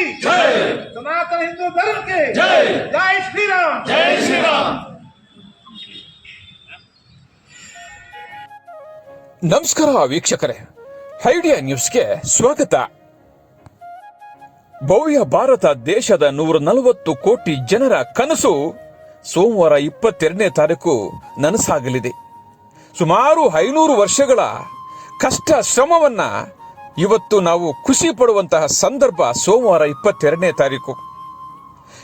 की सनातन हिंदू धर्म के जय। जय श्री राम ಜೈ ಶ್ರೀರಾಮ್ ನಮಸ್ಕಾರ ವೀಕ್ಷಕರೇ ಐಡಿಯಾ ನ್ಯೂಸ್ಗೆ ಸ್ವಾಗತ ಭವ್ಯ ಭಾರತ ದೇಶದ ನೂರ ನಲವತ್ತು ಕೋಟಿ ಜನರ ಕನಸು ಸೋಮವಾರ ಇಪ್ಪತ್ತೆರಡನೇ ತಾರೀಕು ನನಸಾಗಲಿದೆ ಸುಮಾರು ಐನೂರು ವರ್ಷಗಳ ಕಷ್ಟ ಶ್ರಮವನ್ನ ಇವತ್ತು ನಾವು ಖುಷಿ ಪಡುವಂತಹ ಸಂದರ್ಭ ಸೋಮವಾರ ಇಪ್ಪತ್ತೆರಡನೇ ತಾರೀಕು.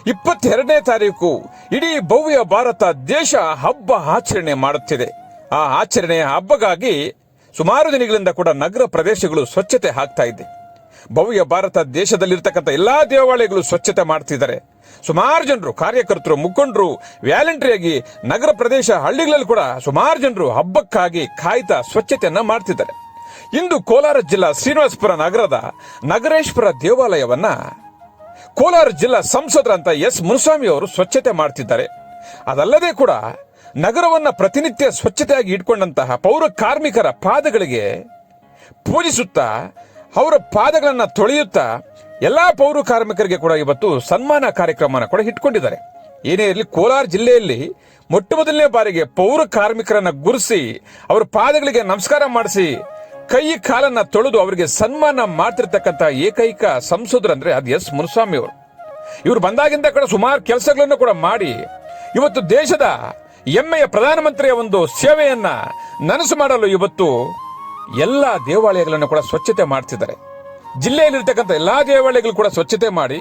ಇಪ್ಪತ್ತೆರಡನೇ ತಾರೀಕು ಇಡೀ ಭವ್ಯ ಭಾರತ ದೇಶ ಹಬ್ಬ ಆಚರಣೆ ಮಾಡುತ್ತಿದೆ. ಆ ಆಚರಣೆಯ ಹಬ್ಬಗಾಗಿ ಸುಮಾರು ದಿನಗಳಿಂದ ಕೂಡ ನಗರ ಪ್ರದೇಶಗಳು ಸ್ವಚ್ಛತೆ ಆಗ್ತಾ ಇದೆ. ಭವ್ಯ ಭಾರತ ದೇಶದಲ್ಲಿರ್ತಕ್ಕಂಥ ಎಲ್ಲಾ ದೇವಾಲಯಗಳು ಸ್ವಚ್ಛತೆ ಮಾಡ್ತಿದ್ದಾರೆ. ಸುಮಾರು ಜನರು, ಕಾರ್ಯಕರ್ತರು, ಮುಖಂಡರು ವ್ಯಾಲೆಂಟ್ರಿಯಾಗಿ ನಗರ ಪ್ರದೇಶ ಹಳ್ಳಿಗಳಲ್ಲಿ ಕೂಡ ಸುಮಾರು ಜನರು ಹಬ್ಬಕ್ಕಾಗಿ ಕಾಯ್ತಾ ಸ್ವಚ್ಛತೆಯನ್ನ ಮಾಡ್ತಿದ್ದಾರೆ. ಇಂದು ಕೋಲಾರ ಜಿಲ್ಲಾ ಶ್ರೀನಿವಾಸಪುರ ನಗರದ ನಗರೇಶ್ವರ ದೇವಾಲಯವನ್ನ ಕೋಲಾರ ಜಿಲ್ಲಾ ಸಂಸದರಂತ ಎಸ್ ಮುನುಸ್ವಾಮಿ ಅವರು ಸ್ವಚ್ಛತೆ ಮಾಡ್ತಿದ್ದಾರೆ. ಅದಲ್ಲದೆ ಕೂಡ ನಗರವನ್ನ ಪ್ರತಿನಿತ್ಯ ಸ್ವಚ್ಛತೆಯಾಗಿ ಇಟ್ಕೊಂಡಂತಹ ಪೌರ ಕಾರ್ಮಿಕರ ಪಾದಗಳಿಗೆ ಪೂಜಿಸುತ್ತಾ, ಅವರ ಪಾದಗಳನ್ನ ತೊಳೆಯುತ್ತಾ ಎಲ್ಲಾ ಪೌರ ಕಾರ್ಮಿಕರಿಗೆ ಕೂಡ ಇವತ್ತು ಸನ್ಮಾನ ಕಾರ್ಯಕ್ರಮನ ಕೂಡ ಇಟ್ಕೊಂಡಿದ್ದಾರೆ. ಏನೇ ಇರಲಿ, ಕೋಲಾರ ಜಿಲ್ಲೆಯಲ್ಲಿ ಮೊಟ್ಟ ಮೊದಲನೇ ಬಾರಿಗೆ ಪೌರ ಕಾರ್ಮಿಕರನ್ನ ಗುರುಸಿ, ಅವರ ಪಾದಗಳಿಗೆ ನಮಸ್ಕಾರ ಮಾಡಿಸಿ ಕೈ ಕಾಲನ್ನ ತೊಳೆದು ಅವರಿಗೆ ಸನ್ಮಾನ ಮಾಡ್ತಿರ್ತಕ್ಕಂಥ ಏಕೈಕ ಸಂಸದರಂದ್ರೆ ಅದು ಎಸ್ ಮುನುಸ್ವಾಮಿ ಅವರು. ಇವರು ಬಂದಾಗಿಂದ ಕೂಡ ಸುಮಾರು ಕೆಲಸಗಳನ್ನು ಕೂಡ ಮಾಡಿ ಇವತ್ತು ದೇಶದ ಹೆಮ್ಮೆಯ ಪ್ರಧಾನಮಂತ್ರಿಯ ಒಂದು ಸೇವೆಯನ್ನ ನನಸು ಮಾಡಲು ಇವತ್ತು ಎಲ್ಲ ದೇವಾಲಯಗಳನ್ನು ಕೂಡ ಸ್ವಚ್ಛತೆ ಮಾಡ್ತಿದ್ದಾರೆ. ಜಿಲ್ಲೆಯಲ್ಲಿರ್ತಕ್ಕಂಥ ಎಲ್ಲಾ ದೇವಾಲಯಗಳು ಕೂಡ ಸ್ವಚ್ಛತೆ ಮಾಡಿ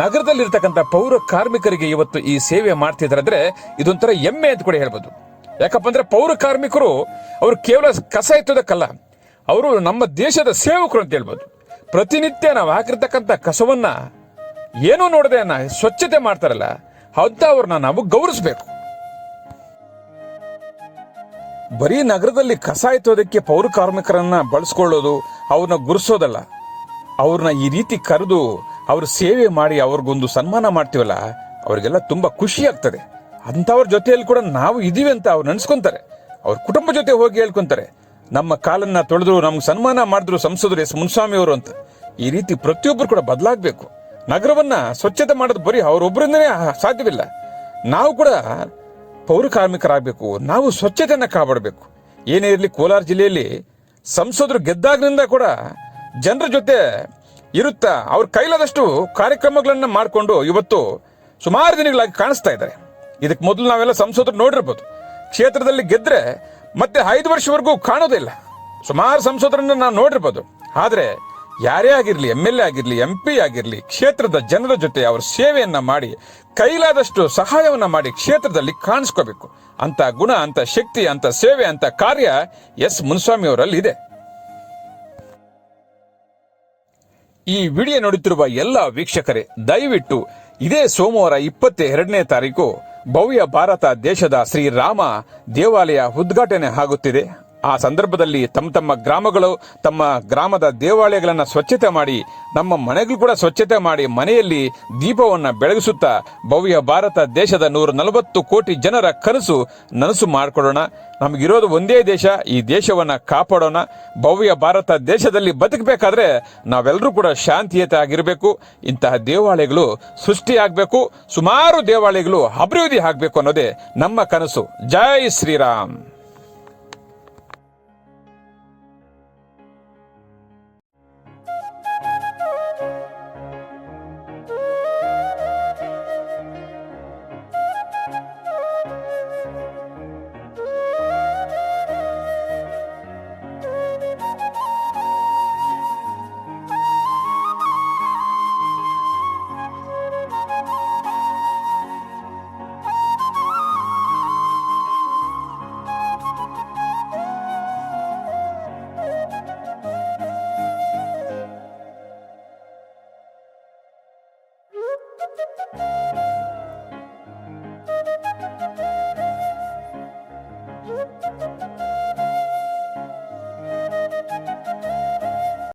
ನಗರದಲ್ಲಿರ್ತಕ್ಕಂಥ ಪೌರ ಕಾರ್ಮಿಕರಿಗೆ ಇವತ್ತು ಈ ಸೇವೆ ಮಾಡ್ತಿದ್ದಾರೆ ಅಂದ್ರೆ ಇದೊಂಥರ ಹೆಮ್ಮೆ ಅಂತ ಕೂಡ ಹೇಳ್ಬೋದು. ಯಾಕಪ್ಪ ಅಂದ್ರೆ ಪೌರ ಕಾರ್ಮಿಕರು ಅವರು ಕೇವಲ ಕಸ ಎತ್ತೋದಕ್ಕಲ್ಲ ಅವರು ನಮ್ಮ ದೇಶದ ಸೇವಕರು ಅಂತ ಹೇಳ್ಬೋದು. ಪ್ರತಿನಿತ್ಯ ನಾವು ಹಾಕಿರ್ತಕ್ಕಂಥ ಕಸವನ್ನ ಏನೂ ನೋಡದೆ ಸ್ವಚ್ಛತೆ ಮಾಡ್ತಾರಲ್ಲ, ಅಂತ ಅವ್ರನ್ನ ನಾವು ಗೌರವಿಸಬೇಕು. ಬರೀ ನಗರದಲ್ಲಿ ಕಸ ಎತ್ತೋದಕ್ಕೆ ಪೌರ ಕಾರ್ಮಿಕರನ್ನ ಬಳಸ್ಕೊಳ್ಳೋದು ಅವ್ರನ್ನ ಗುರುಸೋದಲ್ಲ. ಅವ್ರನ್ನ ಈ ರೀತಿ ಕರೆದು ಅವ್ರ ಸೇವೆ ಮಾಡಿ ಅವ್ರಿಗೊಂದು ಸನ್ಮಾನ ಮಾಡ್ತೀವಲ್ಲ, ಅವರಿಗೆಲ್ಲ ತುಂಬಾ ಖುಷಿ ಆಗ್ತದೆ. ಅಂಥವ್ರ ಜೊತೆಯಲ್ಲಿ ಕೂಡ ನಾವು ಇದೀವಿ ಅಂತ ಅವ್ರು ನೆನ್ಸ್ಕೊಂತಾರೆ. ಅವ್ರ ಕುಟುಂಬ ಜೊತೆ ಹೋಗಿ ಹೇಳ್ಕೊಂತಾರೆ. ನಮ್ಮ ಕಾಲನ್ನ ತೊಳೆದ್ರು, ನಮ್ಗೆ ಸನ್ಮಾನ ಮಾಡಿದ್ರು ಸಂಸದರು ಎಸ್ ಮುನ್ಸ್ವಾಮಿ ಅವರು ಅಂತ. ಈ ರೀತಿ ಪ್ರತಿಯೊಬ್ಬರು ಕೂಡ ಬದಲಾಗಬೇಕು. ನಗರವನ್ನ ಸ್ವಚ್ಛತೆ ಮಾಡೋದು ಬರೀ ಅವರೊಬ್ಬರಿಂದನೇ ಸಾಧ್ಯವಿಲ್ಲ. ನಾವು ಕೂಡ ಪೌರ ಕಾರ್ಮಿಕರಾಗಬೇಕು ನಾವು ಸ್ವಚ್ಛತೆಯನ್ನು ಕಾಪಾಡಬೇಕು. ಏನೇ ಇರಲಿ ಕೋಲಾರ ಜಿಲ್ಲೆಯಲ್ಲಿ ಸಂಸದರು ಗೆದ್ದಾಗಿನಿಂದ ಕೂಡ ಜನರ ಜೊತೆ ಇರುತ್ತಾ ಅವ್ರ ಕೈಲಾದಷ್ಟು ಕಾರ್ಯಕ್ರಮಗಳನ್ನ ಮಾಡಿಕೊಂಡು ಇವತ್ತು ಸುಮಾರು ದಿನಗಳಾಗಿ ಕಾಣಿಸ್ತಾ ಇದ್ದಾರೆ. ಇದಕ್ಕೆ ಮೊದಲು ನಾವೆಲ್ಲ ಸಂಸದರು ನೋಡಿರ್ಬೋದು. ಕ್ಷೇತ್ರದಲ್ಲಿ ಗೆದ್ರೆ ಮತ್ತೆ ಐದು ವರ್ಷವರೆಗೂ ಕಾಣೋದಿಲ್ಲ ಸುಮಾರು ಸಂಸದರನ್ನ ನಾವು ನೋಡಿರ್ಬೋದು. ಆದ್ರೆ ಯಾರೇ ಆಗಿರ್ಲಿ ಎಂ ಎಲ್ ಎ ಆಗಿರ್ಲಿ, ಎಂ ಪಿ ಆಗಿರ್ಲಿ, ಕ್ಷೇತ್ರದ ಜನರ ಜೊತೆ ಅವರ ಸೇವೆಯನ್ನ ಮಾಡಿ, ಕೈಲಾದಷ್ಟು ಸಹಾಯವನ್ನ ಮಾಡಿ ಕ್ಷೇತ್ರದಲ್ಲಿ ಕಾಣಿಸ್ಕೋಬೇಕು. ಅಂತ ಗುಣ, ಅಂತ ಶಕ್ತಿ, ಅಂತ ಸೇವೆ, ಅಂತ ಕಾರ್ಯ ಎಸ್ ಮುನ್ಸ್ವಾಮಿ ಅವರಲ್ಲಿ ಇದೆ. ಈ ವಿಡಿಯೋ ನೋಡುತ್ತಿರುವ ಎಲ್ಲ ವೀಕ್ಷಕರೇ, ದಯವಿಟ್ಟು ಇದೇ ಸೋಮವಾರ ಇಪ್ಪತ್ತ ಎರಡನೇ ತಾರೀಕು ಭವ್ಯ ಭಾರತ ದೇಶದ ಶ್ರೀರಾಮ ದೇವಾಲಯ ಉದ್ಘಾಟನೆ ಆಗುತ್ತಿದೆ. ಆ ಸಂದರ್ಭದಲ್ಲಿ ತಮ್ಮ ತಮ್ಮ ಗ್ರಾಮಗಳು ತಮ್ಮ ಗ್ರಾಮದ ದೇವಾಲಯಗಳನ್ನು ಸ್ವಚ್ಛತೆ ಮಾಡಿ, ನಮ್ಮ ಮನೆಗಳು ಕೂಡ ಸ್ವಚ್ಛತೆ ಮಾಡಿ ಮನೆಯಲ್ಲಿ ದೀಪವನ್ನು ಬೆಳಗಿಸುತ್ತಾ ಭವ್ಯ ಭಾರತ ದೇಶದ ನೂರ ನಲವತ್ತು ಕೋಟಿ ಜನರ ಕನಸು ನನಸು ಮಾಡಿಕೊಡೋಣ. ನಮಗಿರೋದು ಒಂದೇ ದೇಶ, ಈ ದೇಶವನ್ನ ಕಾಪಾಡೋಣ. ಭವ್ಯ ಭಾರತ ದೇಶದಲ್ಲಿ ಬದುಕಬೇಕಾದ್ರೆ ನಾವೆಲ್ಲರೂ ಕೂಡ ಶಾಂತಿಯತೆ ಆಗಿರಬೇಕು. ಇಂತಹ ದೇವಾಲಯಗಳು ಸೃಷ್ಟಿಯಾಗಬೇಕು ಸುಮಾರು ದೇವಾಲಯಗಳು ಅಭಿವೃದ್ಧಿ ಆಗಬೇಕು ಅನ್ನೋದೇ ನಮ್ಮ ಕನಸು. ಜೈ ಶ್ರೀರಾಮ್.